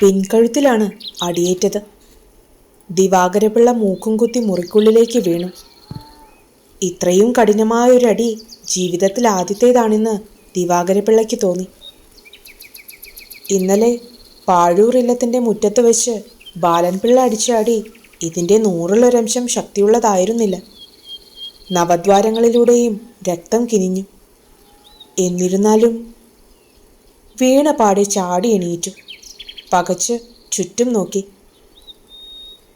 പിൻകഴുത്തിലാണ് അടിയേറ്റത്. ദിവാകരപിള്ള മൂക്കും കുത്തി മുറിക്കുള്ളിലേക്ക് വീണു. ഇത്രയും കഠിനമായ ഒരു അടി ജീവിതത്തിൽ ആദ്യത്തേതാണെന്ന് ദിവാകരപിള്ളയ്ക്ക് തോന്നി. ഇന്നലെ പാഴൂർ ഇല്ലത്തിന്റെ മുറ്റത്ത് വെച്ച് ബാലൻപിള്ള അടിച്ച അടി ഇതിന്റെ നൂറിലൊരംശം ശക്തിയുള്ളതായിരുന്നില്ല. നവദ്വാരങ്ങളിലൂടെയും രക്തം കിനിഞ്ഞു. എന്നിരുന്നാലും വീണ പാടെ ചാടി എണീറ്റു. പകച്ച് ചുറ്റും നോക്കി.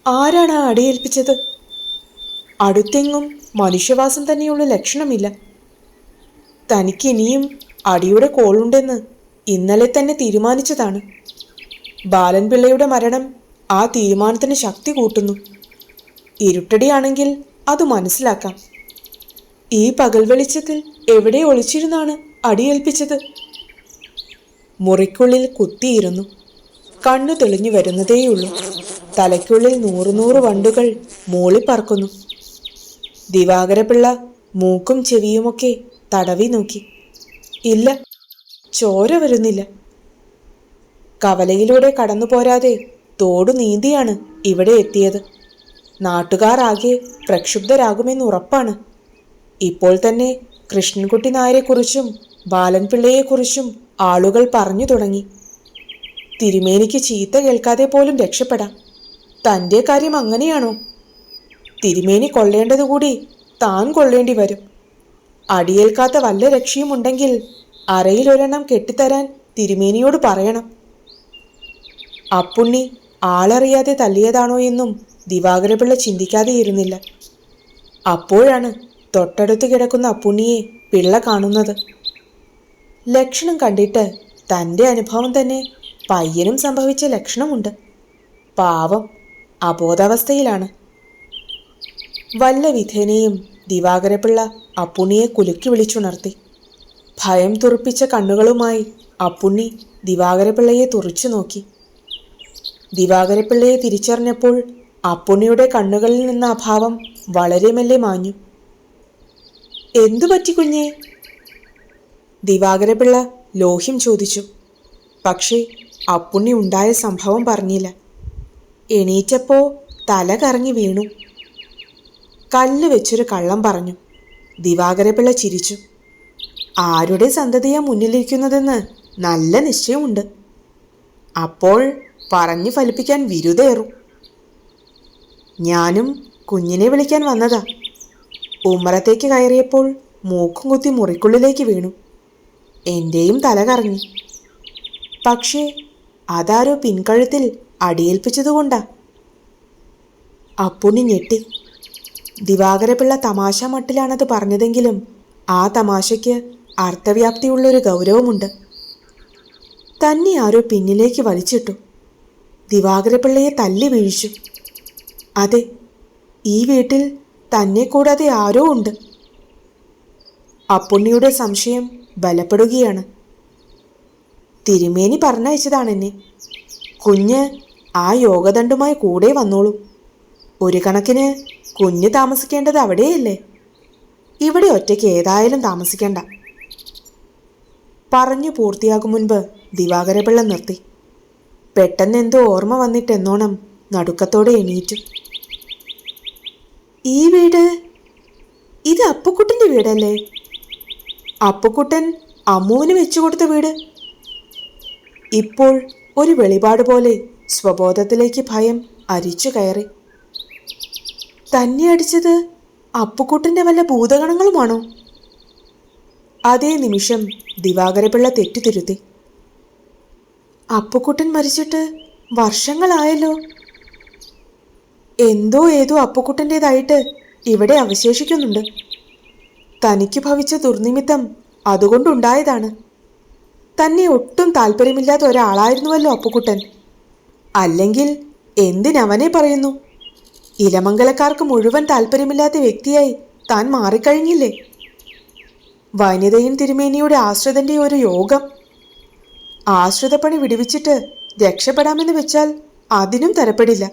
ആരാണ് അടിയേൽപ്പിച്ചത്? അടുത്തെങ്ങും മനുഷ്യവാസം തന്നെയുള്ള ലക്ഷണമില്ല. തനിക്കിനിയും അടിയുടെ കോളുണ്ടെന്ന് ഇന്നലെ തന്നെ തീരുമാനിച്ചതാണ്. ബാലൻപിള്ളയുടെ മരണം ആ തീരുമാനത്തിന് ശക്തി കൂട്ടുന്നു. ഇരുട്ടടിയാണെങ്കിൽ അത് മനസ്സിലാക്കാം. ഈ പകൽ വെളിച്ചത്തിൽ എവിടെ ഒളിച്ചിരുന്നാണ് അടിയേൽപ്പിച്ചത്? മുറിക്കുള്ളിൽ കുത്തിയിരുന്നു. കണ്ണു തെളിഞ്ഞു വരുന്നതേയുള്ളൂ. തലയ്ക്കുള്ളിൽ നൂറു നൂറ് വണ്ടുകൾ മൂളിപ്പറക്കുന്നു ദിവാകരപിള്ള മൂക്കും ചെവിയുമൊക്കെ തടവി നോക്കി. ഇല്ല ചോര വരുന്നില്ല. കവലയിലൂടെ കടന്നു പോരാതെ തോടു നീന്തിയാണ് ഇവിടെ എത്തിയത്. നാട്ടുകാർ ആകെ പ്രക്ഷുബ്ധരാകുമെന്ന് ഉറപ്പാണ്. ഇപ്പോൾ തന്നെ കൃഷ്ണൻകുട്ടി നായരെക്കുറിച്ചും ബാലൻപിള്ളയെക്കുറിച്ചും ആളുകൾ പറഞ്ഞു തുടങ്ങി. തിരുമേനിക്ക് ചീത്ത കേൾക്കാതെ പോലും രക്ഷപ്പെടാം. തന്റെ കാര്യം അങ്ങനെയാണോ? തിരുമേനി കൊള്ളേണ്ടതുകൂടി താൻ കൊള്ളേണ്ടി വരും. അടിയേൽക്കാത്ത വല്ല രക്ഷയും രക്ഷയുമുണ്ടെങ്കിൽ അരയിലൊരെണ്ണം കെട്ടിത്തരാൻ തിരുമേനിയോട് പറയണം. അപ്പുണ്ണി ആളറിയാതെ തല്ലിയതാണോ എന്നും ദിവാകരപിള്ള ചിന്തിക്കാതെയിരുന്നില്ല അപ്പോഴാണ് തൊട്ടടുത്ത് കിടക്കുന്ന അപ്പുണ്ണിയെ പിള്ള കാണുന്നത്. ലക്ഷണം കണ്ടിട്ട് തന്റെ അനുഭവം തന്നെ പയ്യനും സംഭവിച്ച ലക്ഷണമുണ്ട്. പാവം അബോധാവസ്ഥയിലാണ്. വല്ല വിധേനയും ദിവാകരപിള്ള അപ്പുണ്ണിയെ കുലുക്കി വിളിച്ചുണർത്തി. ഭയം തുറപ്പിച്ച കണ്ണുകളുമായി അപ്പുണ്ണി ദിവാകരപിള്ളയെ തുറച്ചു നോക്കി. ദിവാകരപിള്ളയെ തിരിച്ചറിഞ്ഞപ്പോൾ അപ്പുണ്ണിയുടെ കണ്ണുകളിൽ നിന്ന അഭാവം വളരെ മെല്ലെ മാഞ്ഞു. എന്തു പറ്റി കുഞ്ഞേ? ദിവാകരപിള്ള ലോഹ്യം ചോദിച്ചു. പക്ഷേ അപ്പുണ്ണി ഉണ്ടായ സംഭവം പറഞ്ഞില്ല. എണീറ്റപ്പോ തല കറങ്ങി വീണു. കല്ല് വെച്ചൊരു കള്ളം പറഞ്ഞു. ദിവാകരപിള്ള ചിരിച്ചു. ആരുടെ സന്തതിയാ മുന്നിലിരിക്കുന്നതെന്ന് നല്ല നിശ്ചയമുണ്ട്. അപ്പോൾ പറഞ്ഞു ഫലിപ്പിക്കാൻ വിരുദേറും ഞാനും കുഞ്ഞിനെ വിളിക്കാൻ വന്നതാ. ഉമ്മറത്തേക്ക് കയറിയപ്പോൾ മൂക്കും കുത്തി മുറിക്കുള്ളിലേക്ക് വീണു. എന്റെയും തല കറങ്ങി. പക്ഷേ അതാരോ പിൻകഴുത്തിൽ അടിയേൽപ്പിച്ചതുകൊണ്ടാ. അപ്പുണ്ണി ഞെട്ടി. ദിവാകരപിള്ള തമാശ മട്ടിലാണത് പറഞ്ഞതെങ്കിലും ആ തമാശയ്ക്ക് അർത്ഥവ്യാപ്തിയുള്ളൊരു ഗൗരവമുണ്ട്. തന്നെ ആരോ പിന്നിലേക്ക് വലിച്ചിട്ടു. ദിവാകരപിള്ളയെ തല്ലി വീഴിച്ചു. അതെ ഈ വീട്ടിൽ തന്നെ കൂടാതെ ആരോ ഉണ്ട്. അപ്പുണ്ണിയുടെ സംശയം ബലപ്പെടുകയാണ്. തിരുമേനി പറഞ്ഞയച്ചതാണ് എന്നെ. കുഞ്ഞ് ആ യോഗദണ്ഡുമായി കൂടെ വന്നോളൂ. ഒരു കണക്കിന് കുഞ്ഞ് താമസിക്കേണ്ടത് അവിടെയല്ലേ? ഇവിടെ ഒറ്റയ്ക്ക് ഏതായാലും താമസിക്കേണ്ട. പറഞ്ഞു പൂർത്തിയാകും മുൻപ് ദിവാകരപിള്ള നിർത്തി. പെട്ടെന്ന് എന്തോ ഓർമ്മ വന്നിട്ടെന്നോണം നടുക്കത്തോടെ എണീറ്റു. ഈ വീട് ഇത് അപ്പുക്കുട്ടന്റെ വീടല്ലേ? അപ്പുക്കുട്ടൻ അമ്മുവിന് വെച്ചു കൊടുത്ത വീട്. ഇപ്പോൾ ഒരു വെളിപാട് പോലെ സ്വബോധത്തിലേക്ക് ഭയം അരിച്ചു കയറി. തന്നെ അടിച്ചത് അപ്പുക്കുട്ടന്റെ വല്ല ഭൂതഗണങ്ങളുമാണോ? അതേ നിമിഷം ദിവാകരപിള്ള തെറ്റുതിരുത്തി. അപ്പുക്കുട്ടൻ മരിച്ചിട്ട് വർഷങ്ങളായല്ലോ. എന്തോ ഏതോ അപ്പുക്കുട്ടന്റേതായിട്ട് ഇവിടെ അവശേഷിക്കുന്നുണ്ട്. തനിക്ക് ഭവിച്ച ദുർനിമിത്തം അതുകൊണ്ടുണ്ടായതാണ്. തന്നെ ഒട്ടും താല്പര്യമില്ലാത്ത ഒരാളായിരുന്നുവല്ലോ അപ്പുക്കുട്ടൻ അല്ലെങ്കിൽ എന്തിനവനെ പറയുന്നു? ഇലമംഗലക്കാർക്ക് മുഴുവൻ താല്പര്യമില്ലാത്ത വ്യക്തിയായി താൻ മാറിക്കഴിഞ്ഞില്ലേ? വനിതയും തിരുമേനിയുടെ ആശ്രിതന്റെ ഒരു യോഗം. ആശ്രിതപ്പണി വിടുവിച്ചിട്ട് രക്ഷപ്പെടാമെന്ന് വെച്ചാൽ അതിനും തരപ്പെടില്ല.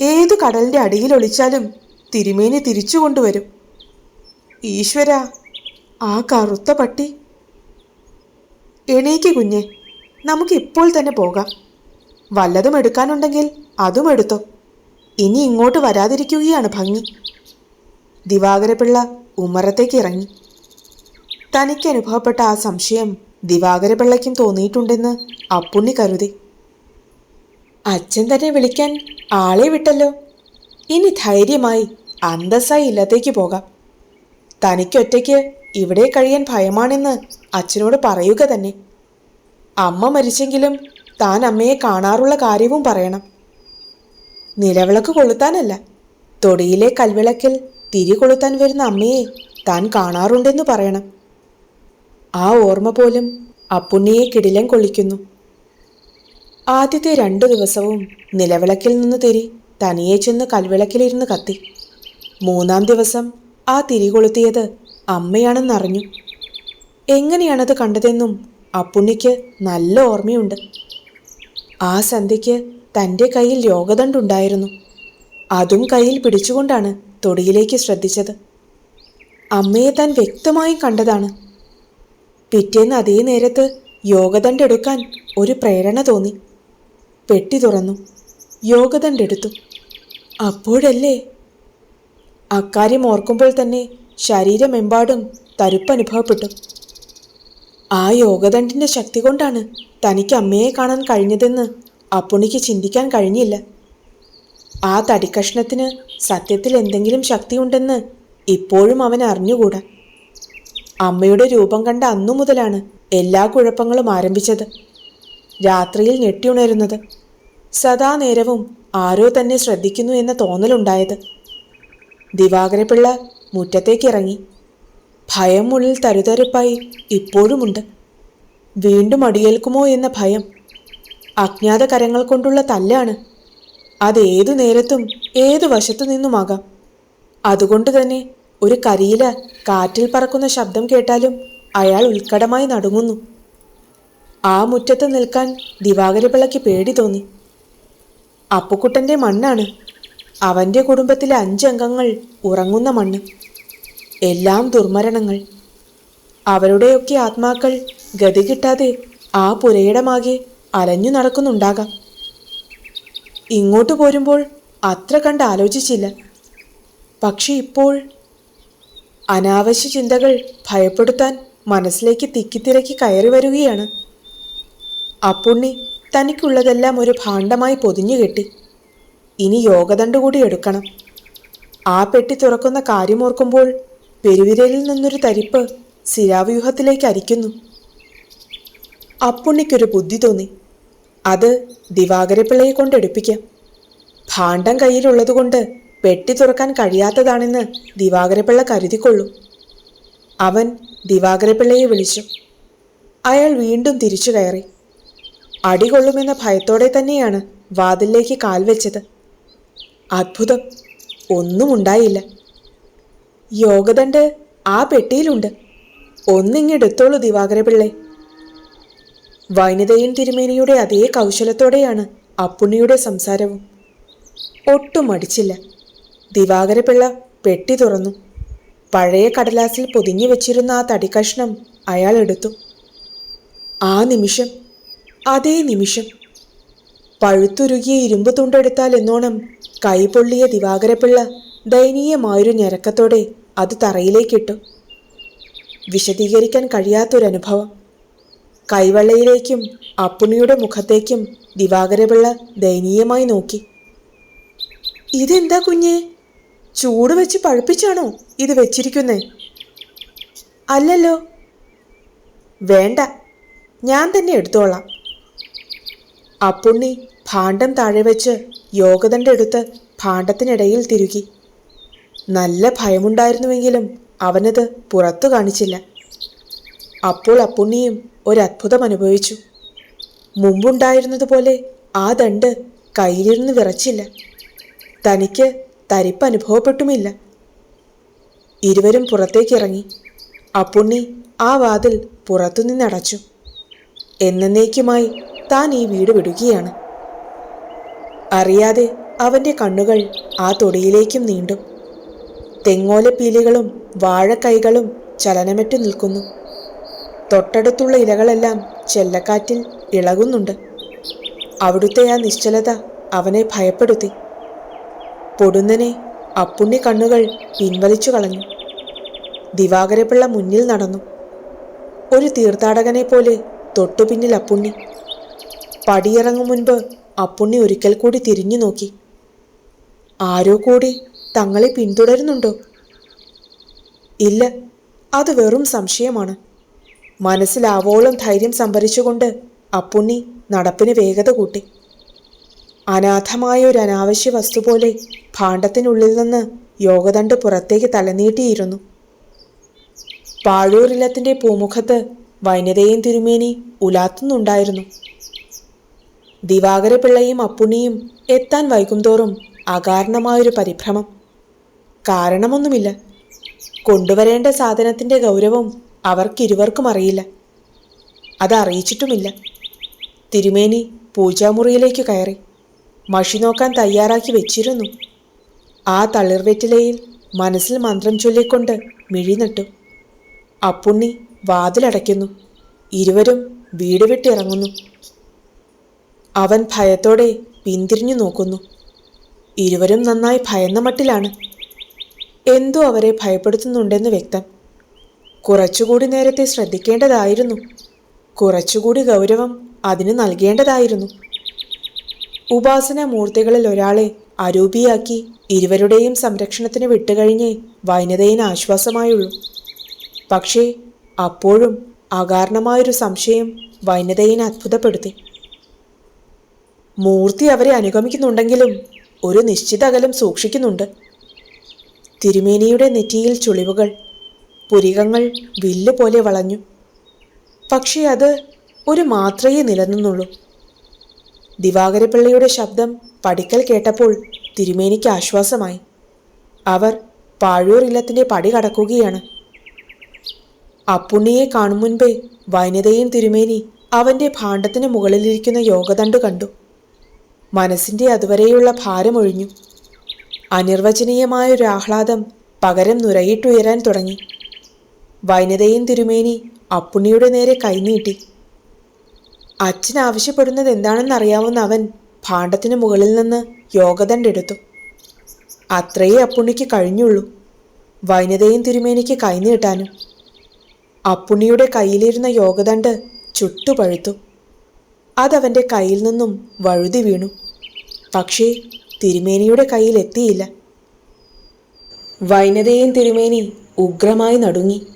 ഏതു കടലിന്റെ അടിയിൽ ഒളിച്ചാലും തിരുമേനി തിരിച്ചു കൊണ്ടുവരും. ഈശ്വര ആ കറുത്ത പട്ടി എണീക്ക് കുഞ്ഞെ. നമുക്ക് ഇപ്പോൾ തന്നെ പോകാം. വല്ലതും എടുക്കാനുണ്ടെങ്കിൽ അതും എടുത്തോ. ഇനി ഇങ്ങോട്ട് വരാതിരിക്കുകയാണ് ഭംഗി. ദിവാകരപിള്ള ഉമ്മറത്തേക്ക് ഇറങ്ങി. തനിക്ക് അനുഭവപ്പെട്ട ആ സംശയം ദിവാകരപിള്ളയ്ക്കും തോന്നിയിട്ടുണ്ടെന്ന് അപ്പുണ്ണി കരുതി. അച്ഛൻ തന്നെ വിളിക്കാൻ ആളെ വിട്ടല്ലോ. ഇനി ധൈര്യമായി അന്തസ്സായി ഇല്ലത്തേക്ക് പോകാം. തനിക്കൊറ്റയ്ക്ക് ഇവിടെ കഴിയാൻ ഭയമാണെന്ന് അച്ഛനോട് പറയുക തന്നെ. അമ്മ മരിച്ചെങ്കിലും താൻ അമ്മയെ കാണാറുള്ള കാര്യവും പറയണം. നിലവിളക്ക് കൊളുത്താനല്ല തൊടിയിലെ കൽവിളക്കിൽ തിരി കൊളുത്താൻ വരുന്ന അമ്മയെ താൻ കാണാറുണ്ടെന്ന് പറയണം. ആ ഓർമ്മ പോലും അപ്പുണ്ണിയെ കിടിലം കൊള്ളിക്കുന്നു. ആദ്യത്തെ രണ്ടു ദിവസവും നിലവിളക്കിൽ നിന്ന് തിരി തനിയെ ചെന്ന് കൽവിളക്കിലിരുന്ന് കത്തി. മൂന്നാം ദിവസം ആ തിരി കൊളുത്തിയത് അമ്മയാണെന്നറിഞ്ഞു. എങ്ങനെയാണത് കണ്ടതെന്നും അപ്പുണ്ണിക്ക് നല്ല ഓർമ്മയുണ്ട്. ആ സന്ധ്യയ്ക്ക് തന്റെ കയ്യിൽ യോഗദണ്ടുണ്ടായിരുന്നു അതും കയ്യിൽ പിടിച്ചുകൊണ്ടാണ് തൊടിയിലേക്ക് ശ്രദ്ധിച്ചത്. അമ്മയെ താൻ വ്യക്തമായും കണ്ടതാണ്. പിറ്റേന്ന് അതേ നേരത്ത് യോഗദണ്ടെടുക്കാൻ ഒരു പ്രേരണ തോന്നി. പെട്ടി തുറന്നു. യോഗദണ്ടെടുത്തു. അപ്പോഴല്ലേ? അക്കാര്യം ഓർക്കുമ്പോൾ തന്നെ ശരീരമെമ്പാടും തരുപ്പനുഭവപ്പെട്ടു. ആ യോഗദണ്ഡിന്റെ ശക്തി കൊണ്ടാണ് തനിക്ക് അമ്മയെ കാണാൻ കഴിഞ്ഞതെന്ന് അപ്പുണിക്ക് ചിന്തിക്കാൻ കഴിഞ്ഞില്ല. ആ തടിക്കഷ്ണത്തിന് സത്യത്തിൽ എന്തെങ്കിലും ശക്തിയുണ്ടെന്ന് ഇപ്പോഴും അവൻ അറിഞ്ഞുകൂടാ. അമ്മയുടെ രൂപം കണ്ട അന്നു മുതലാണ് എല്ലാ കുഴപ്പങ്ങളും ആരംഭിച്ചത്. രാത്രിയിൽ ഞെട്ടിയുണരുന്നത് സദാ നേരവും ആരോ തന്നെ ശ്രദ്ധിക്കുന്നു എന്ന തോന്നലുണ്ടായത്. ദിവാകരപിള്ള മുറ്റത്തേക്കിറങ്ങി. ഭയം ഉള്ളിൽ തരുതരുപ്പായി ഇപ്പോഴുമുണ്ട്. വീണ്ടും അടിയേൽക്കുമോ എന്ന ഭയം. അജ്ഞാത കരങ്ങൾ കൊണ്ടുള്ള തല്ലാണ്. അതേതു നേരത്തും ഏതു വശത്തു നിന്നുമാകാം അതുകൊണ്ട് തന്നെ ഒരു കരിയില കാറ്റിൽ പറക്കുന്ന ശബ്ദം കേട്ടാലും അയാൾ ഉത്കടമായി നടുങ്ങുന്നു. ആ മുറ്റത്ത് നിൽക്കാൻ ദിവാകരപിള്ളയ്ക്ക് പേടി തോന്നി. അപ്പുക്കുട്ടന്റെ മണ്ണാണ് അവന്റെ കുടുംബത്തിലെ അഞ്ചംഗങ്ങൾ ഉറങ്ങുന്ന മണ്ണ് എല്ലാം ദുർമരണങ്ങൾ. അവരുടെയൊക്കെ ആത്മാക്കൾ ഗതി കിട്ടാതെ ആ പുരയിടമാകെ അലഞ്ഞു നടക്കുന്നുണ്ടാകാം. ഇങ്ങോട്ട് പോരുമ്പോൾ അത്ര കണ്ട് ആലോചിച്ചില്ല. പക്ഷെ ഇപ്പോൾ അനാവശ്യ ചിന്തകൾ ഭയപ്പെടുത്താൻ മനസ്സിലേക്ക് തിക്കിത്തിരക്കി കയറി വരികയാണ്. അപ്പുണ്ണി തനിക്കുള്ളതെല്ലാം ഒരു ഭാണ്ഡമായി പൊതിഞ്ഞു കെട്ടി ഇനി യോഗദണ്ഡ് കൂടി എടുക്കണം. ആ പെട്ടി തുറക്കുന്ന കാര്യമോർക്കുമ്പോൾ പെരുവിരലിൽ നിന്നൊരു തരിപ്പ് ശിലാവ്യൂഹത്തിലേക്ക് അരിക്കുന്നു. അപ്പുണ്ണിക്കൊരു ബുദ്ധി തോന്നി. അത് ദിവാകരപ്പിള്ളയെ കൊണ്ട് എടുപ്പിക്കാം. ഭാണ്ഡം കയ്യിലുള്ളതുകൊണ്ട് പെട്ടി തുറക്കാൻ കഴിയാത്തതാണെന്ന് ദിവാകരപ്പിള്ള കരുതിക്കൊള്ളു. അവൻ ദിവാകരപ്പിള്ളയെ വിളിച്ചു. അയാൾ വീണ്ടും തിരിച്ചു കയറി. അടികൊള്ളുമെന്ന ഭയത്തോടെ തന്നെയാണ് വാതിലിലേക്ക് കാൽ വെച്ചത്. അത്ഭുതം. ഒന്നും ഉണ്ടായില്ല. യോഗദണ്ഡ് ആ പെട്ടിയിലുണ്ട്. ഒന്നിങ്ങെടുത്തോളൂ ദിവാകരപിള്ളേ വനിതയും തിരുമേനിയുടെ അതേ കൗശലത്തോടെയാണ് അപ്പുണ്ണിയുടെ സംസാരവും. ഒട്ടും മടിച്ചില്ല. ദിവാകരപിള്ള പെട്ടി തുറന്നു. പഴയ കടലാസിൽ പൊതിഞ്ഞു വെച്ചിരുന്ന ആ തടിക്കഷ്ണം അയാൾ എടുത്തു. ആ നിമിഷം അതേ നിമിഷം. പഴുത്തുരുകിയ ഇരുമ്പ് തുണ്ടെടുത്താൽ എന്നോണം കൈപൊള്ളിയ ദിവാകരപിള്ള ദയനീയമായൊരു ഞരക്കത്തോടെ അത് തറയിലേക്കിട്ടു. വിശദീകരിക്കാൻ കഴിയാത്തൊരനുഭവം. കൈവെള്ളയിലേക്കും അപ്പുണിയുടെ മുഖത്തേക്കും ദിവാകരപിള്ള ദയനീയമായി നോക്കി. ഇതെന്താ കുഞ്ഞെ? ചൂട് വെച്ച് പഴുപ്പിച്ചാണോ ഇത് വെച്ചിരിക്കുന്നേ? അല്ലല്ലോ. വേണ്ട ഞാൻ തന്നെ എടുത്തോളാം. അപ്പുണ്ണി ഭാണ്ഡം താഴെ വെച്ച് യോഗദണ്ഡ് അടുത്ത് ഭാണ്ഡത്തിനിടയിൽ തിരുകി. നല്ല ഭയമുണ്ടായിരുന്നുവെങ്കിലും അവനത് പുറത്തു കാണിച്ചില്ല. അപ്പോൾ അപ്പുണ്ണിയും ഒരത്ഭുതം അനുഭവിച്ചു. മുമ്പുണ്ടായിരുന്നതുപോലെ ആ ദണ്ട് കയ്യിലിരുന്ന് വിറച്ചില്ല. തനിക്ക് തരിപ്പ് അനുഭവപ്പെട്ടുമില്ല. ഇരുവരും പുറത്തേക്കിറങ്ങി അപ്പുണ്ണി ആ വാതിൽ പുറത്തുനിന്നടച്ചു. എന്നേക്കുമായി താൻ ഈ വീട് വിടുകയാണ്. അറിയാതെ അവന്റെ കണ്ണുകൾ ആ തൊടിയിലേക്കും നീണ്ടും. തെങ്ങോലപ്പീലികളും വാഴക്കൈകളും ചലനമറ്റു നിൽക്കുന്നു. തൊട്ടടുത്തുള്ള ഇലകളെല്ലാം ചെല്ലക്കാറ്റിൽ ഇളകുന്നുണ്ട്. അവിടുത്തെ ആ നിശ്ചലത അവനെ ഭയപ്പെടുത്തി. പൊടുന്നനെ അപ്പുണ്ണി കണ്ണുകൾ പിൻവലിച്ചു കളഞ്ഞു. ദിവാകരപിള്ള മുന്നിൽ നടന്നു. ഒരു തീർത്ഥാടകനെ പോലെ തൊട്ടുപിന്നിൽ അപ്പുണ്ണി. പടിയിറങ്ങും മുൻപ് അപ്പുണ്ണി ഒരിക്കൽ കൂടി തിരിഞ്ഞു നോക്കി. ആരോ കൂടി തങ്ങളെ പിന്തുടരുന്നുണ്ടോ? ഇല്ല അത് വെറും സംശയമാണ്. മനസ്സിലാവോളം ധൈര്യം സംഭരിച്ചുകൊണ്ട് അപ്പുണ്ണി നടപ്പിന് വേഗത കൂട്ടി. അനാഥമായ ഒരു അനാവശ്യ വസ്തു പോലെ ഭാണ്ഡത്തിനുള്ളിൽ നിന്ന് യോഗദണ്ട് പുറത്തേക്ക് തലനീട്ടിയിരുന്നു. പാഴൂരില്ലത്തിന്റെ പൂമുഖത്ത് വൈനതയും തിരുമേനി ഉലാത്തുന്നുണ്ടായിരുന്നു. ദിവാകരപിള്ളയും അപ്പുണ്ണിയും എത്താൻ വൈകുംതോറും അകാരണമായൊരു പരിഭ്രമം. കാരണമൊന്നുമില്ല. കൊണ്ടുവരേണ്ട സാധനത്തിന്റെ ഗൗരവം അവർക്കിരുവർക്കും അറിയില്ല. അതറിയിച്ചിട്ടുമില്ല. തിരുമേനി പൂജാമുറിയിലേക്ക് കയറി മഷി നോക്കാൻ തയ്യാറാക്കി വെച്ചിരുന്നു. ആ തളിർവെറ്റിലയിൽ മനസ്സിൽ മന്ത്രം ചൊല്ലിക്കൊണ്ട് മിഴിനട്ടു. അപ്പുണ്ണി വാതിലടയ്ക്കുന്നു. ഇരുവരും വീട് വിട്ടിറങ്ങുന്നു. അവൻ ഭയത്തോടെ പിന്തിരിഞ്ഞു നോക്കുന്നു. ഇരുവരും നന്നായി ഭയന്ന മട്ടിലാണ്. എന്തോ അവരെ ഭയപ്പെടുത്തുന്നുണ്ടെന്ന് വ്യക്തം. കുറച്ചുകൂടി നേരത്തെ ശ്രദ്ധിക്കേണ്ടതായിരുന്നു. കുറച്ചുകൂടി ഗൗരവം അതിന് നൽകേണ്ടതായിരുന്നു. ഉപാസന മൂർത്തികളിൽ ഒരാളെ അരൂപിയാക്കി ഇരുവരുടെയും സംരക്ഷണത്തിന് വിട്ടുകഴിഞ്ഞേ വൈനതയിന് ആശ്വാസമായുള്ളൂ. പക്ഷേ അപ്പോഴും അകാരണമായൊരു സംശയം വൈനതയിനെ അത്ഭുതപ്പെടുത്തി. മൂർത്തി അവരെ അനുഗമിക്കുന്നുണ്ടെങ്കിലും ഒരു നിശ്ചിത അകലം സൂക്ഷിക്കുന്നുണ്ട്. തിരുമേനിയുടെ നെറ്റിയിൽ ചുളിവുകൾ പുരികങ്ങൾ വില്ല് പോലെ വളഞ്ഞു. പക്ഷേ അത് ഒരു മാത്രയെ നിലനിന്നുള്ളൂ. ദിവാകരപ്പിള്ളിയുടെ ശബ്ദം പടിക്കൽ കേട്ടപ്പോൾ തിരുമേനിക്ക് ആശ്വാസമായി. അവർ പാഴൂർ ഇല്ലത്തിന്റെ പടി കടക്കുകയാണ്. അപ്പുണ്ണിയെ കാണും മുൻപേ വൈനതയും തിരുമേനി അവന്റെ ഭാണ്ഡത്തിന് മുകളിലിരിക്കുന്ന യോഗദണ്ഡ് കണ്ടു. മനസ്സിന്റെ അതുവരെയുള്ള ഭാരമൊഴിഞ്ഞു. അനിർവചനീയമായൊരു ആഹ്ലാദം പകരം നുരയിട്ടുയരാൻ തുടങ്ങി. വൈനതയും തിരുമേനി അപ്പുണ്ണിയുടെ നേരെ കൈനീട്ടി. അച്ഛൻ ആവശ്യപ്പെടുന്നത് എന്താണെന്ന് അറിയാവുന്ന അവൻ ഭാണ്ഡത്തിന് മുകളിൽ നിന്ന് യോഗദണ്ഡെടുത്തു അത്രയേ അപ്പുണ്ണിക്ക് കഴിഞ്ഞുള്ളൂ. വൈനതയും തിരുമേനിക്ക് കൈനീട്ടാനും. അപ്പുണ്ണിയുടെ കയ്യിലിരുന്ന യോഗദണ്ഡ് ചുട്ടുപഴുത്തു. അതവന്റെ കയ്യിൽ നിന്നും വഴുതി വീണു. പക്ഷേ തിരുമേനിയുടെ കയ്യിൽ എത്തിയില്ല. വൈനതയും തിരുമേനി ഉഗ്രമായി നടുങ്ങി.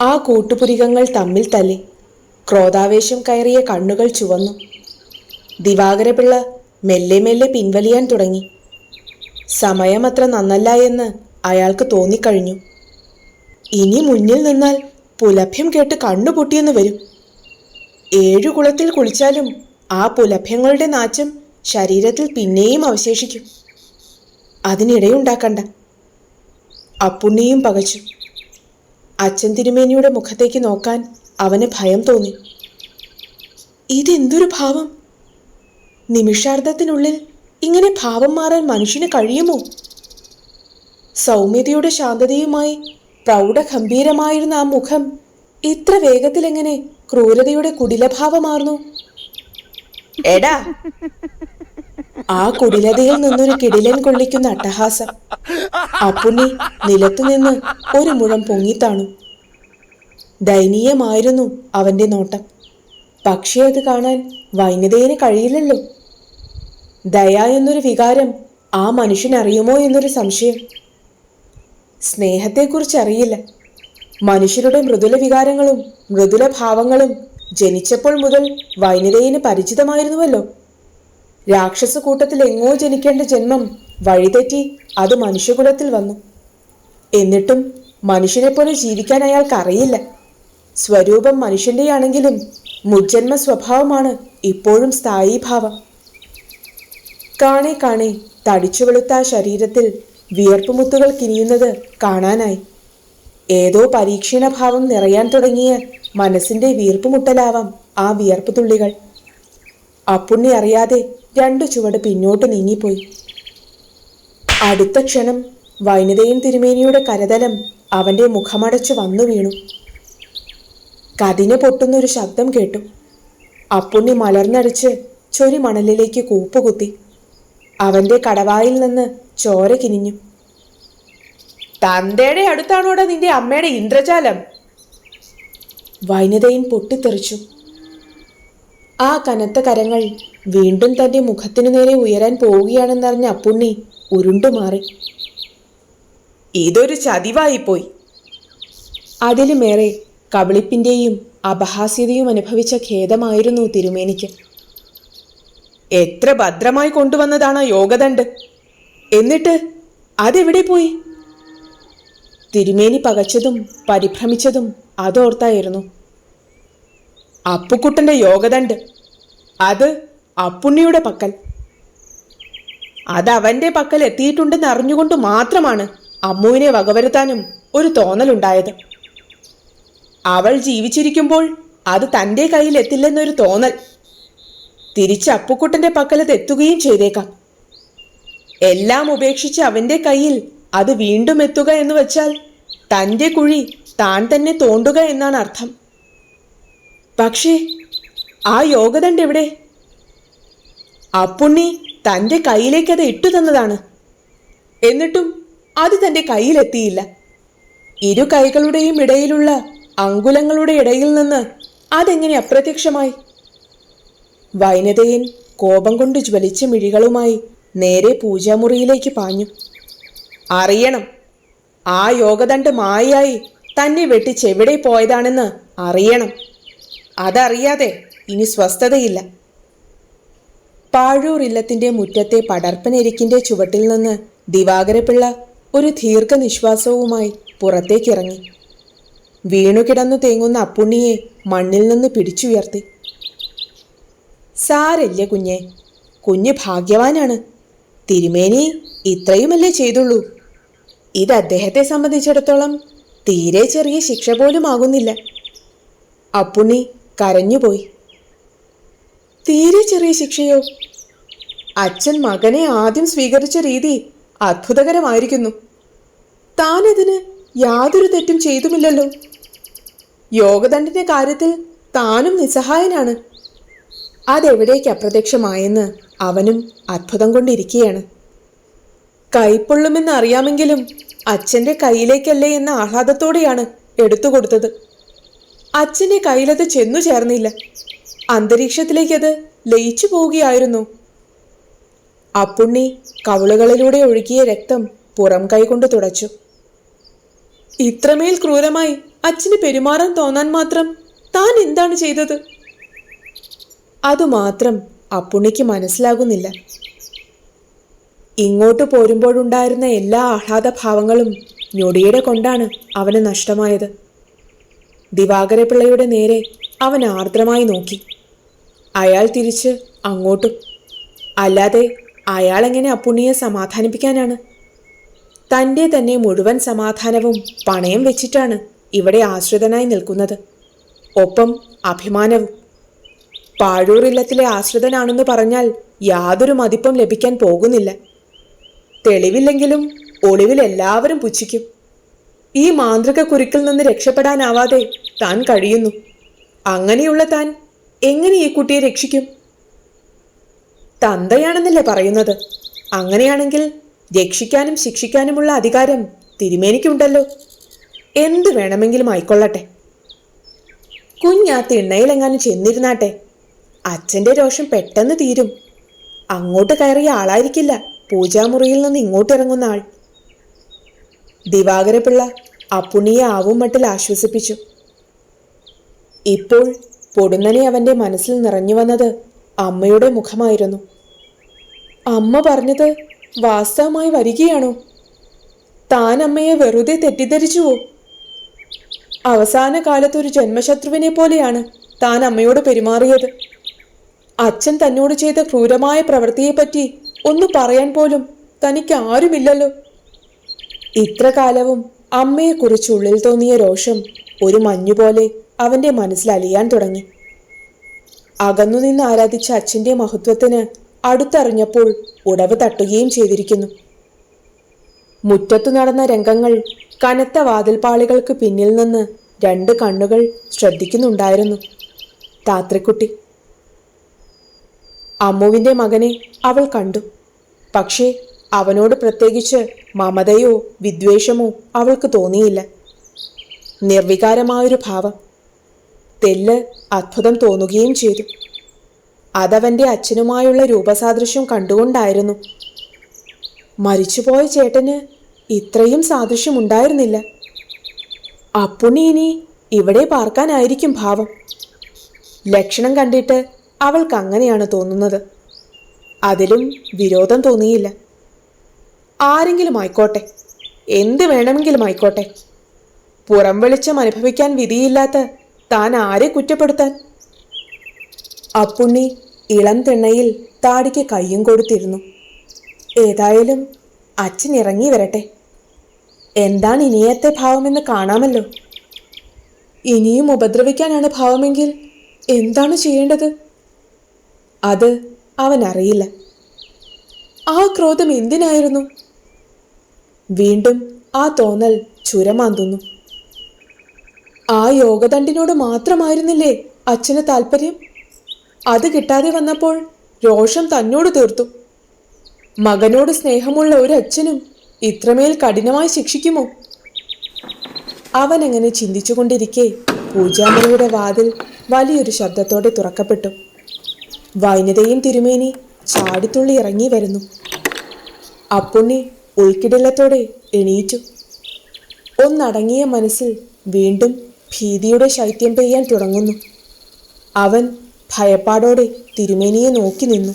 ആ കൂട്ടുപുരികങ്ങൾ തമ്മിൽ തല്ലി. ക്രോധാവേശം കയറിയ കണ്ണുകൾ ചുവന്നു. ദിവാകരപിള്ള മെല്ലെ മെല്ലെ പിൻവലിയാൻ തുടങ്ങി. സമയം അത്ര നന്നല്ല എന്ന് അയാൾക്ക് തോന്നിക്കഴിഞ്ഞു. ഇനി മുന്നിൽ നിന്നാൽ പുലഭ്യം കേട്ട് കണ്ണുപൊട്ടിയെന്ന് വരും. ഏഴു കുളത്തിൽ കുളിച്ചാലും ആ പുലഭ്യങ്ങളുടെ നാച്ചം ശരീരത്തിൽ പിന്നെയും അവശേഷിക്കും. അതിനിടയുണ്ടാക്കണ്ട. അപ്പുണ്ണിയും പകച്ചു. അച്ഛൻ തിരുമേനിയുടെ മുഖത്തേക്ക് നോക്കാൻ അവന് ഭയം തോന്നി. ഇതെന്തൊരു ഭാവം? നിമിഷാർദ്ധത്തിനുള്ളിൽ ഇങ്ങനെ ഭാവം മാറാൻ മനുഷ്യന് കഴിയുമോ? സൗമ്യതയുടെ ശാന്തതയുമായി പ്രൗഢഗംഭീരമായിരുന്ന ആ മുഖം ഇത്ര വേഗത്തിൽ എങ്ങനെ ക്രൂരതയുടെ കുടിലഭാവമാർന്നു. എടാ. ആ കുടിലതയിൽ നിന്നൊരു കിടിലൻ കൊള്ളിക്കുന്ന അട്ടഹാസം. അപ്പുണ്ണി നിലത്തുനിന്ന് ഒരു മുഴം പൊങ്ങിത്താണു. ദയനീയമായിരുന്നു അവന്റെ നോട്ടം. പക്ഷേ അത് കാണാൻ വൈനതേന് കഴിയില്ലല്ലോ. ദയ എന്നൊരു വികാരം ആ മനുഷ്യനറിയുമോ എന്നൊരു സംശയം. സ്നേഹത്തെക്കുറിച്ച് അറിയില്ല മനുഷ്യരുടെ മൃദുല വികാരങ്ങളും മൃദുല ഭാവങ്ങളും ജനിച്ചപ്പോൾ മുതൽ വൈനതയിന് പരിചിതമായിരുന്നുവല്ലോ. രാക്ഷസ കൂട്ടത്തിൽ എങ്ങോ ജനിക്കേണ്ട ജന്മം വഴിതെറ്റി അത് മനുഷ്യകുലത്തിൽ വന്നു. എന്നിട്ടും മനുഷ്യനെപ്പോലെ ജീവിക്കാൻ അയാൾക്കറിയില്ല. സ്വരൂപം മനുഷ്യന്റെയാണെങ്കിലും മുജ്ജന്മ സ്വഭാവമാണ് ഇപ്പോഴും സ്ഥായീഭാവം. കാണെ കാണെ തടിച്ചു വെളുത്ത ആ ശരീരത്തിൽ വിയർപ്പുമുത്തുകൾ കിനിയുന്നത് കാണാനായി. ഏതോ പരീക്ഷണഭാവം നിറയാൻ തുടങ്ങിയ മനസ്സിന്റെ വീർപ്പുമുട്ടലാവാം ആ വിയർപ്പ് തുള്ളികൾ. അപ്പുണ്ണി അറിയാതെ രണ്ടു ചുവട് പിന്നോട്ട് നീങ്ങിപ്പോയി. അടുത്ത ക്ഷണം വൈനതയും തിരുമേനിയുടെ കരതലം അവന്റെ മുഖമടച്ചു വന്നു വീണു. കതിന് പൊട്ടുന്നൊരു ശബ്ദം കേട്ടു. അപ്പുണ്ണി മലർന്നടിച്ച് ചൊരി മണലിലേക്ക് കൂപ്പുകുത്തി. അവന്റെ കടവായിൽ നിന്ന് ചോര കിനിഞ്ഞു. തന്തയുടെ അടുത്താണോടാ നിന്റെ അമ്മയുടെ ഇന്ദ്രജാലം? വൈനതയും പൊട്ടിത്തെറിച്ചു. ആ കനത്ത കരങ്ങൾ വീണ്ടും തന്റെ മുഖത്തിനു നേരെ ഉയരാൻ പോവുകയാണെന്നറിഞ്ഞ അപ്പുണ്ണി ഉരുണ്ടുമാറി ഇതൊരു ചതിവായിപ്പോയി. അതിലുമേറെ കബളിപ്പിന്റെയും അപഹാസ്യതയും അനുഭവിച്ച ഖേദമായിരുന്നു തിരുമേനിക്ക്. എത്ര ഭദ്രമായി കൊണ്ടുവന്നതാണ് ആ യോഗദണ്ഡ്? എന്നിട്ട് അതെവിടെ പോയി? തിരുമേനി പകച്ചതും പരിഭ്രമിച്ചതും അതോർത്തായിരുന്നു. അപ്പുക്കുട്ടന്റെ യോഗദണ്ട് അത് അപ്പുണ്ണിയുടെ പക്കൽ. അതവന്റെ പക്കൽ എത്തിയിട്ടുണ്ടെന്ന് അറിഞ്ഞുകൊണ്ട് മാത്രമാണ് അമ്മുവിനെ വകവരുത്താനും ഒരു തോന്നലുണ്ടായത്. അവൾ ജീവിച്ചിരിക്കുമ്പോൾ അത് തന്റെ കയ്യിൽ എത്തില്ലെന്നൊരു തോന്നൽ തിരിച്ച് അപ്പുക്കുട്ടന്റെ പക്കലത് എത്തുകയും ചെയ്തേക്കാം. എല്ലാം ഉപേക്ഷിച്ച് അവന്റെ കയ്യിൽ അത് വീണ്ടും എത്തുക എന്ന് വെച്ചാൽ തന്റെ കുഴി താൻ തന്നെ തോണ്ടുക എന്നാണ് അർത്ഥം. പക്ഷേ ആ യോഗതണ്ട് എവിടെ? അപ്പുണ്ണി തന്റെ കയ്യിലേക്ക് അത് ഇട്ടു തന്നതാണ്. എന്നിട്ടും അത് തന്റെ കയ്യിലെത്തിയില്ല. ഇരു കൈകളുടെയും ഇടയിലുള്ള അങ്കുലങ്ങളുടെ ഇടയിൽ നിന്ന് അതെങ്ങനെ അപ്രത്യക്ഷമായി? വൈനതയൻ കോപം കൊണ്ട് ജ്വലിച്ച മിഴികളുമായി നേരെ പൂജാമുറിയിലേക്ക് പാഞ്ഞു. അറിയണം. ആ യോഗദണ്ഡ് മായയായി തന്നെ വെട്ടിച്ചെവിടെ പോയതാണെന്ന് അറിയണം. അതറിയാതെ ഇനി സ്വസ്ഥതയില്ല. പാഴൂർ ഇല്ലത്തിന്റെ മുറ്റത്തെ പടർപ്പനെരിക്കിന്റെ ചുവട്ടിൽ നിന്ന് ദിവാകരപിള്ള ഒരു ദീർഘനിശ്വാസവുമായി പുറത്തേക്കിറങ്ങി. വീണുകിടന്നു തേങ്ങുന്ന അപ്പുണ്ണിയെ മണ്ണിൽ നിന്ന് പിടിച്ചുയർത്തി. സാരല്ല കുഞ്ഞെ കുഞ്ഞ് ഭാഗ്യവാനാണ്. തിരുമേനി ഇത്രയുമല്ലേ ചെയ്തുള്ളൂ. ഇത് അദ്ദേഹത്തെ സംബന്ധിച്ചിടത്തോളം തീരെ ചെറിയ ശിക്ഷ പോലും ആകുന്നില്ല. അപ്പുണ്ണി കരഞ്ഞുപോയി. തീരെ ചെറിയ ശിക്ഷയോ? അച്ഛൻ മകനെ ആദ്യം സ്വീകരിച്ച രീതി അത്ഭുതകരമായിരിക്കുന്നു. താനിതിന് യാതൊരു തെറ്റും ചെയ്തുമില്ലല്ലോ. യോഗദണ്ഡിന്റെ കാര്യത്തിൽ താനും നിസ്സഹായനാണ്. അതെവിടേക്ക് അപ്രത്യക്ഷമായെന്ന് അവനും അത്ഭുതം കൊണ്ടിരിക്കുകയാണ്. കൈപ്പൊള്ളുമെന്ന് അറിയാമെങ്കിലും അച്ഛന്റെ കയ്യിലേക്കല്ലേ എന്ന ആഹ്ലാദത്തോടെയാണ് എടുത്തു കൊടുത്തത് അച്ഛന്റെ കയ്യിലത് ചെന്നു ചേർന്നില്ല. അന്തരീക്ഷത്തിലേക്കത് ലയിച്ചു പോവുകയായിരുന്നു. അപ്പുണ്ണി കവിളുകളിലൂടെ ഒഴുകിയ രക്തം പുറം കൈകൊണ്ട് തുടച്ചു. ഇത്രമേൽ ക്രൂരമായി അച്ഛന് പെരുമാറാൻ തോന്നാൻ മാത്രം താൻ എന്താണ് ചെയ്തത്? അതുമാത്രം അപ്പുണ്ണിക്ക് മനസ്സിലാകുന്നില്ല. ഇങ്ങോട്ട് പോരുമ്പോഴുണ്ടായിരുന്ന എല്ലാ ആഹ്ലാദഭാവങ്ങളും ഞൊടിയുടെ കൊണ്ടാണ് അവന് നഷ്ടമായത്. ദിവാകരപിള്ളയുടെ നേരെ അവൻ ആർദ്രമായി നോക്കി. അയാൾ തിരിച്ച് അങ്ങോട്ടും. അല്ലാതെ അയാളെങ്ങനെ അപ്പുണ്ണിയെ സമാധാനിപ്പിക്കാനാണ്? തന്റെ തന്നെ മുഴുവൻ സമാധാനവും പണയം വെച്ചിട്ടാണ് ഇവിടെ ആശ്രിതനായി നിൽക്കുന്നത്. ഒപ്പം അഭിമാനവും. പാഴൂർ ഇല്ലത്തിലെ ആശ്രിതനാണെന്ന് പറഞ്ഞാൽ യാതൊരു മതിപ്പും ലഭിക്കാൻ പോകുന്നില്ല. തെളിവില്ലെങ്കിലും ഒളിവിൽ എല്ലാവരും പുച്ഛിക്കും. ഈ മാന്ത്രിക കുരുക്കിൽ നിന്ന് രക്ഷപ്പെടാനാവാതെ താൻ കഴിയുന്നു. അങ്ങനെയുള്ള താൻ എങ്ങനെ ഈ കുട്ടിയെ രക്ഷിക്കും? തന്തയാണെന്നല്ലേ പറയുന്നത്. അങ്ങനെയാണെങ്കിൽ രക്ഷിക്കാനും ശിക്ഷിക്കാനുമുള്ള അധികാരം തിരുമേനിക്കുണ്ടല്ലോ. എന്ത് വേണമെങ്കിലും ആയിക്കൊള്ളട്ടെ. കുഞ്ഞാ തിണ്ണയിലെങ്ങാനും ചെന്നിരുന്നാട്ടെ. അച്ഛന്റെ രോഷം പെട്ടെന്ന് തീരും. അങ്ങോട്ട് കയറിയ ആളായിരിക്കില്ല. പൂജാമുറിയിൽ നിന്ന് ഇങ്ങോട്ടിറങ്ങുന്ന ആൾ. ദിവാകരപിള്ള അപ്പുണിയെ ആവും മട്ടിൽ ആശ്വസിപ്പിച്ചു. ഇപ്പോൾ പൊടുന്നനെ അവന്റെ മനസ്സിൽ നിറഞ്ഞു വന്നത് അമ്മയുടെ മുഖമായിരുന്നു. അമ്മ പറഞ്ഞത് വാസ്തവമായി വരികയാണോ? താൻ അമ്മയെ വെറുതെ തെറ്റിദ്ധരിച്ചുവോ? അവസാന കാലത്ത് ഒരു ജന്മശത്രുവിനെ പോലെയാണ് താൻ അമ്മയോട് പെരുമാറിയത്. അച്ഛൻ തന്നോട് ചെയ്ത ക്രൂരമായ പ്രവൃത്തിയെപ്പറ്റി ഒന്ന് പറയാൻ പോലും തനിക്ക് ആരുമില്ലല്ലോ ഇത്ര കാലവും അമ്മയെക്കുറിച്ച് ഉള്ളിൽ തോന്നിയ രോഷം ഒരു മഞ്ഞുപോലെ അവന്റെ മനസ്സിൽ അലിയാൻ തുടങ്ങി. അകന്നുനിന്ന് ആരാധിച്ച അച്ഛന്റെ മഹത്വത്തിന് അടുത്തറിഞ്ഞപ്പോൾ ഉടവ് തട്ടുകയും ചെയ്തിരിക്കുന്നു. മുറ്റത്തു നടന്ന രംഗങ്ങൾ കനത്ത വാതിൽപ്പാളികൾക്ക് പിന്നിൽ നിന്ന് രണ്ട് കണ്ണുകൾ ശ്രദ്ധിക്കുന്നുണ്ടായിരുന്നു. താത്രിക്കുട്ടി. അമ്മുവിന്റെ മകനെ അവൾ കണ്ടു. പക്ഷേ അവനോട് പ്രത്യേകിച്ച് മമതയോ വിദ്വേഷമോ അവൾക്ക് തോന്നിയില്ല. നിർവികാരമായൊരു ഭാവം. തെല്ല് അത്ഭുതം തോന്നുകയും ചെയ്തു. അതവന്റെ അച്ഛനുമായുള്ള രൂപസാദൃശ്യം കണ്ടുകൊണ്ടായിരുന്നു. മരിച്ചുപോയ ചേട്ടന് ഇത്രയും സാദൃശ്യമുണ്ടായിരുന്നില്ല. അപ്പുണ്ണി ഇനി ഇവിടെ പാർക്കാനായിരിക്കും ഭാവം. ലക്ഷണം കണ്ടിട്ട് അവൾക്ക് അങ്ങനെയാണ് തോന്നുന്നത്. അതിലും വിരോധം തോന്നിയില്ല. ആരെങ്കിലും ആയിക്കോട്ടെ എന്ത് വേണമെങ്കിലും ആയിക്കോട്ടെ. പുറം വെളിച്ചം അനുഭവിക്കാൻ വിധിയില്ലാത്ത താൻ ആരെ കുറ്റപ്പെടുത്താൻ? അപ്പുണ്ണി ഇളം തിണ്ണയിൽ താടിക്ക് കയ്യും കൊടുത്തിരുന്നു. ഏതായാലും അച്ഛൻ ഇറങ്ങി വരട്ടെ. എന്താണ് ഇനിയത്തെ ഭാവമെന്ന് കാണാമല്ലോ. ഇനിയും ഉപദ്രവിക്കാനാണ് ഭാവമെങ്കിൽ എന്താണ് ചെയ്യേണ്ടത്? അത് അവൻ അറിയില്ല ആ ക്രോധം എന്തിനായിരുന്നു? വീണ്ടും ആ തോന്നൽ ചുരമാന്തുന്നു. ആ യോഗദണ്ഡിനോട് മാത്രമായിരുന്നില്ലേ അച്ഛന് താല്പര്യം അത് കിട്ടാതെ വന്നപ്പോൾ രോഷം തന്നോട് തീർത്തു. മകനോട് സ്നേഹമുള്ള ഒരു അച്ഛനും ഇത്രമേൽ കഠിനമായി ശിക്ഷിക്കുമോ? അവൻ അങ്ങനെ ചിന്തിച്ചുകൊണ്ടിരിക്കെ പൂജാമുറിയുടെ വാതിൽ വലിയൊരു ശബ്ദത്തോടെ തുറക്കപ്പെട്ടു. വൈനതയും തിരുമേനി ചാടിത്തുള്ളി ഇറങ്ങി വരുന്നു. അപ്പുണ്ണി ഉൾക്കിടലത്തോടെ എണീറ്റു. ഒന്നടങ്ങിയ മനസ്സിൽ വീണ്ടും ഭീതിയുടെ ശൈത്യം പെയ്യാൻ തുടങ്ങുന്നു. അവൻ ഭയപ്പാടോടെ തിരുമേനിയെ നോക്കി നിന്നു.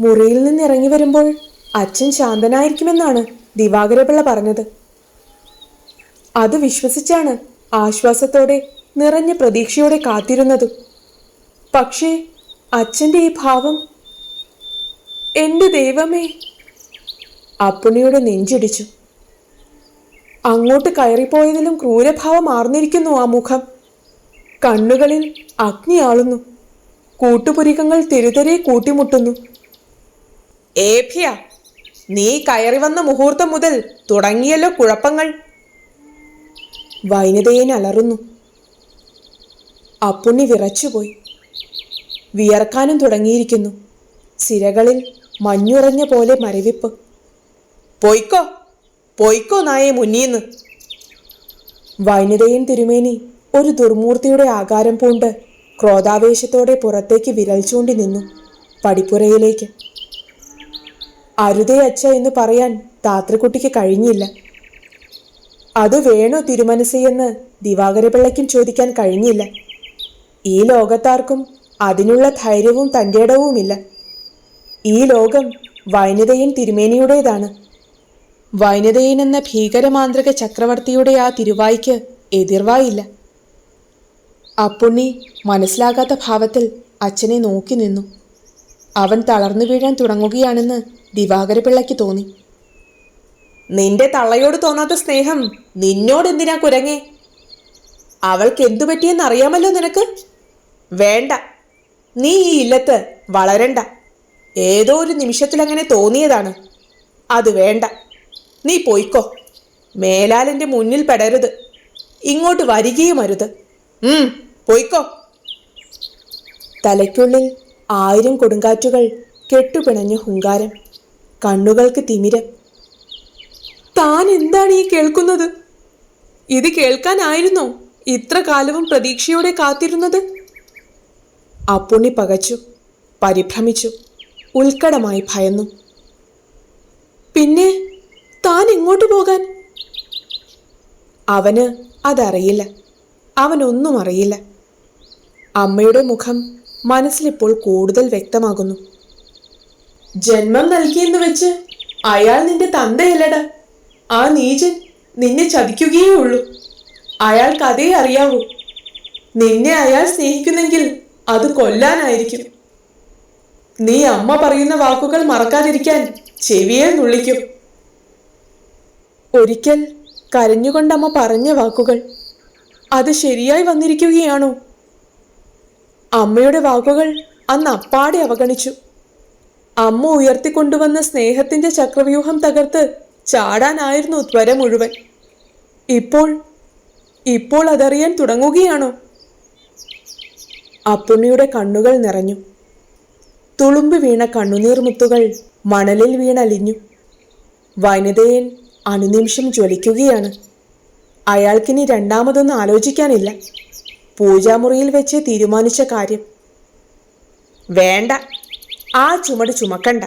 മുറിയിൽ നിന്ന് ഇറങ്ങി വരുമ്പോൾ അച്ഛൻ ശാന്തനായിരിക്കുമെന്നാണ് ദിവാകരപിള്ള പറഞ്ഞത്. അത് വിശ്വസിച്ചാണ് ആശ്വാസത്തോടെ നിറഞ്ഞ പ്രതീക്ഷയോടെ കാത്തിരുന്നതും. പക്ഷേ അച്ഛന്റെ ഈ ഭാവം എന്റെ ദൈവമേ. അപ്പുണ്ണിയുടെ നെഞ്ചിടിച്ചു. അങ്ങോട്ട് കയറിപ്പോയതിലും ക്രൂരഭാവം ആർന്നിരിക്കുന്നു ആ മുഖം. കണ്ണുകളിൽ അഗ്നി ആളുന്നു. കൂട്ടുപുരികങ്ങൾ തെരുതെരെ കൂട്ടിമുട്ടുന്നു. ഏഭ്യ നീ കയറി വന്ന മുഹൂർത്തം മുതൽ തുടങ്ങിയല്ലോ കുഴപ്പങ്ങൾ. വൈനതയെ അലറുന്നു. അപ്പുണ്ണി വിറച്ചുപോയി. വിയർക്കാനും തുടങ്ങിയിരിക്കുന്നു. സിരകളിൽ മഞ്ഞുറഞ്ഞ പോലെ മരവിപ്പ്. പോയിക്കോ പോയിക്കോ നായെ മുന്നീന്ന്. വൈനിതയൻ തിരുമേനി ഒരു ദുർമൂർത്തിയുടെ ആകാരം പൂണ്ട് ക്രോധാവേശത്തോടെ പുറത്തേക്ക് വിരൽ ചൂണ്ടി നിന്നു പടിപ്പുരയിലേക്ക് അരുതേ അച്ഛ എന്ന് പറയാൻ താത്രക്കുട്ടിക്ക് കഴിഞ്ഞില്ല. അത് വേണോ തിരുമനസ് എന്ന് ദിവാകരപിള്ളയ്ക്കും ചോദിക്കാൻ കഴിഞ്ഞില്ല. ഈ ലോകത്താർക്കും അതിനുള്ള ധൈര്യവും തന്റെടവുമില്ല. ഈ ലോകം വൈനതയൻ തിരുമേനിയുടേതാണ്. വൈനതയൻ എന്ന ഭീകരമാന്ത്രിക ചക്രവർത്തിയുടെ ആ തിരുവായിക്ക് എതിർവായില്ല. അപ്പുണ്ണി മനസ്സിലാകാത്ത ഭാവത്തിൽ അച്ഛനെ നോക്കി നിന്നു. അവൻ തളർന്നു വീഴാൻ തുടങ്ങുകയാണെന്ന് ദിവാകരപിള്ളയ്ക്ക് തോന്നി. നിന്റെ തള്ളയോട് തോന്നാത്ത സ്നേഹം നിന്നോട് എന്തിനാ കുരങ്ങേ? അവൾക്ക് എന്തു പറ്റിയെന്ന് അറിയാമല്ലോ നിനക്ക്? വേണ്ട. നീ ഈ ഇല്ലത്ത് വളരണ്ട. ഏതോ ഒരു നിമിഷത്തിൽ അങ്ങനെ തോന്നിയതാണ്. അത് വേണ്ട. നീ പോയിക്കോ. മേലാലന്റെ മുന്നിൽ പെടരുത്. ഇങ്ങോട്ട് വരികയും അരുത്. പോയിക്കോ. തലയ്ക്കുള്ളിൽ ആയിരം കൊടുങ്കാറ്റുകൾ കെട്ടുപിണഞ്ഞ ഹുങ്കാരം കണ്ണുകൾക്ക് തിമിരം. താൻ എന്താണ് ഈ കേൾക്കുന്നത്? ഇത് കേൾക്കാനായിരുന്നോ? ഇത്ര കാലവും പ്രതീക്ഷയോടെ കാത്തിരുന്നത്? അപ്പുണ്ണി പകച്ചു പരിഭ്രമിച്ചു ഉൽക്കടമായി ഭയന്നു. പിന്നെ താൻ എങ്ങോട്ട് പോകാൻ? അവന് അതറിയില്ല. അവനൊന്നും അറിയില്ല. അമ്മയുടെ മുഖം മനസ്സിലിപ്പോൾ കൂടുതൽ വ്യക്തമാകുന്നു. ജന്മം നൽകിയെന്ന് വെച്ച് അയാൾ നിന്റെ തന്തയല്ലടാ. ആ നീചൻ നിന്നെ ചതിക്കുകയേ ഉള്ളൂ. അയാൾക്ക് അതേ അറിയാവൂ. നിന്നെ അയാൾ സ്നേഹിക്കുന്നെങ്കിൽ അത് കൊല്ലാനായിരിക്കും. നീ അമ്മ പറയുന്ന വാക്കുകൾ മറക്കാതിരിക്കാൻ ചെവിയെ നുള്ളിക്കും ഒരിക്കൽ കരഞ്ഞുകൊണ്ട് അമ്മ പറഞ്ഞ വാക്കുകൾ അത് ശരിയായി വന്നിരിക്കുകയാണോ? അമ്മയുടെ വാക്കുകൾ അന്ന് അപ്പാടെ അവഗണിച്ചു. അമ്മ ഉയർത്തിക്കൊണ്ടുവന്ന സ്നേഹത്തിന്റെ ചക്രവ്യൂഹം തകർത്ത് ചാടാനായിരുന്നു ത്വര മുഴുവൻ. ഇപ്പോൾ ഇപ്പോൾ അതറിയാൻ തുടങ്ങുകയാണോ? അപ്പുണ്ണിയുടെ കണ്ണുകൾ നിറഞ്ഞു. തുളുമ്പ് വീണ കണ്ണുനീർമുത്തുകൾ മണലിൽ വീണലിഞ്ഞു. വനിതയൻ അനുനിമിഷം ജ്വലിക്കുകയാണ്. അയാൾക്കിനി രണ്ടാമതൊന്നും ആലോചിക്കാനില്ല. പൂജാമുറിയിൽ വെച്ച് തീരുമാനിച്ച കാര്യം. വേണ്ട ആ ചുമട് ചുമക്കണ്ട.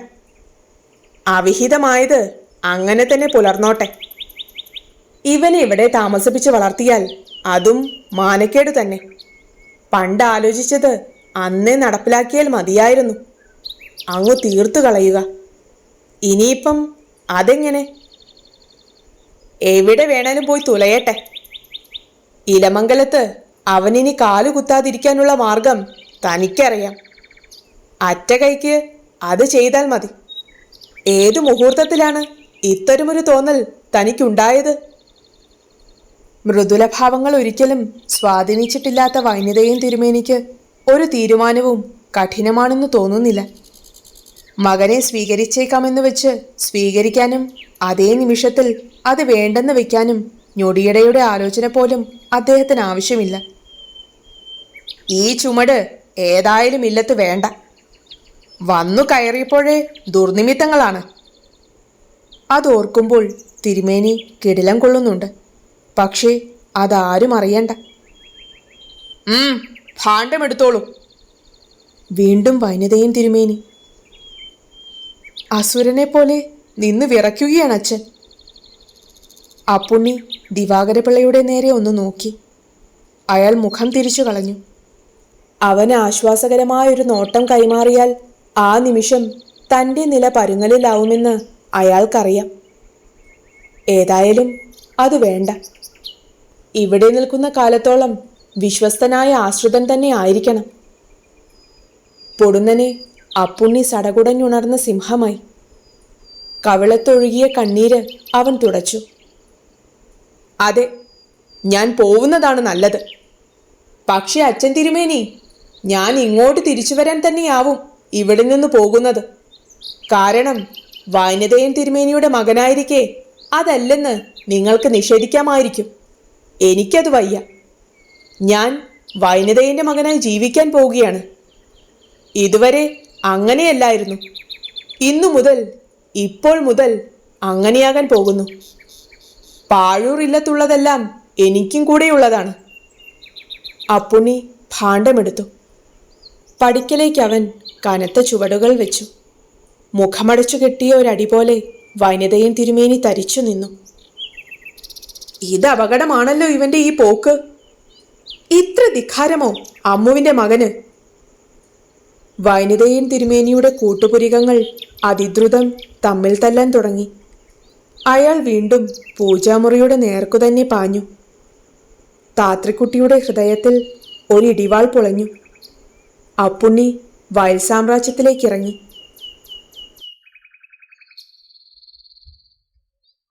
അവിഹിതമായത് അങ്ങനെ തന്നെ പുലർന്നോട്ടെ. ഇവനെ ഇവിടെ താമസിപ്പിച്ച് വളർത്തിയാൽ അതും മാനക്കേട് തന്നെ. പണ്ട് ആലോചിച്ചത് അന്നേ നടപ്പിലാക്കിയാൽ മതിയായിരുന്നു. അങ്ങ് തീർത്തു കളയുക. ഇനിയിപ്പം അതെങ്ങനെ? എവിടെ വേണേലും പോയി തുലയട്ടെ ഇലമംഗലത്ത് അവനിനി കാലു കുത്താതിരിക്കാനുള്ള മാർഗം തനിക്കറിയാം. അറ്റ കൈക്ക് അത് ചെയ്താൽ മതി. ഏതു മുഹൂർത്തത്തിലാണ് ഇത്തരമൊരു തോന്നൽ തനിക്കുണ്ടായത്? മൃദുലഭാവങ്ങൾ ഒരിക്കലും സ്വാധീനിച്ചിട്ടില്ലാത്ത വൈനതയും തിരുമേനിക്ക് ഒരു തീരുമാനവും കഠിനമാണെന്ന് തോന്നുന്നില്ല. മകനെ സ്വീകരിച്ചേക്കാമെന്ന് വെച്ച് സ്വീകരിക്കാനും അതേ നിമിഷത്തിൽ അത് വേണ്ടെന്ന് വയ്ക്കാനും ഞൊടിയടയുടെ ആലോചന പോലും അദ്ദേഹത്തിന് ആവശ്യമില്ല. ഈ ചുമട് ഏതായാലും ഇല്ലത്ത് വേണ്ട. വന്നു കയറിയപ്പോഴേ ദുർനിമിത്തങ്ങളാണ്. അതോർക്കുമ്പോൾ തിരുമേനി കിടിലം കൊള്ളുന്നുണ്ട്. പക്ഷേ അതാരും അറിയണ്ട. ഭാണ്ഡം ഭാണ്ഡമെടുത്തോളൂ വീണ്ടും വനിതയും തിരുമേനി. അസുരനെ പോലെ നിന്ന് വിറയ്ക്കുകയാണ് അച്ഛൻ. അപ്പുണ്ണി ദിവാകരപിള്ളയുടെ നേരെ ഒന്ന് നോക്കി. അയാൾ മുഖം തിരിച്ചു കളഞ്ഞു. അവന് ആശ്വാസകരമായൊരു നോട്ടം കൈമാറിയാൽ ആ നിമിഷം തന്റെ നില പരുങ്ങലിലാവുമെന്ന് അയാൾക്കറിയാം. ഏതായാലും അത് വേണ്ട. ഇവിടെ നിൽക്കുന്ന കാലത്തോളം വിശ്വസ്തനായ ആശ്രിതൻ തന്നെ ആയിരിക്കണം. പൊടുന്നനെ അപ്പുണ്ണി സടകുടഞ്ഞുണർന്ന സിംഹമായി. കവിളത്തൊഴുകിയ കണ്ണീര് അവൻ തുടച്ചു. അതെ ഞാൻ പോവുന്നതാണ് നല്ലത്. പക്ഷേ അച്ഛൻ തിരുമേനി ഞാൻ ഇങ്ങോട്ട് തിരിച്ചു വരാൻ തന്നെയാവും ഇവിടെ നിന്ന് പോകുന്നത്. കാരണം വൈനതയൻ തിരുമേനിയുടെ മകനായിരിക്കെ അതല്ലെന്ന് നിങ്ങൾക്ക് നിഷേധിക്കാമായിരിക്കും. എനിക്കത് വയ്യ. ഞാൻ വൈനതയന്റെ മകനായി ജീവിക്കാൻ പോവുകയാണ്. ഇതുവരെ അങ്ങനെയല്ലായിരുന്നു. ഇന്നു മുതൽ ഇപ്പോൾ മുതൽ അങ്ങനെയാകാൻ പോകുന്നു. പാഴൂർ ഇല്ലത്തുള്ളതെല്ലാം എനിക്കും കൂടെയുള്ളതാണ്. അപ്പുണ്ണി ഭാണ്ഡമെടുത്തു. പടിക്കലേക്ക് അവൻ കനത്ത ചുവടുകൾ വെച്ചു. മുഖമടച്ചു കെട്ടിയ ഒരടി പോലെ വനിതയും തിരുമേനി തരിച്ചു നിന്നു. ഇത് അപകടമാണല്ലോ ഇവന്റെ ഈ പോക്ക്. ഇത്ര ധിഖാരമോ അമ്മുവിന്റെ മകന്? വനിതയും തിരുമേനിയുടെ കൂട്ടുപുരികങ്ങൾ അതിദ്രുതം തമ്മിൽ തല്ലാൻ തുടങ്ങി. അയാൾ വീണ്ടും പൂജാമുറിയുടെ നേർക്കു തന്നെ പാഞ്ഞു. താത്രിക്കുട്ടിയുടെ ഹൃദയത്തിൽ ഒരിടിവാൾ പൊളഞ്ഞു. അപ്പുണ്ണി വയൽ സാമ്രാജ്യത്തിലേക്ക് ഇറങ്ങി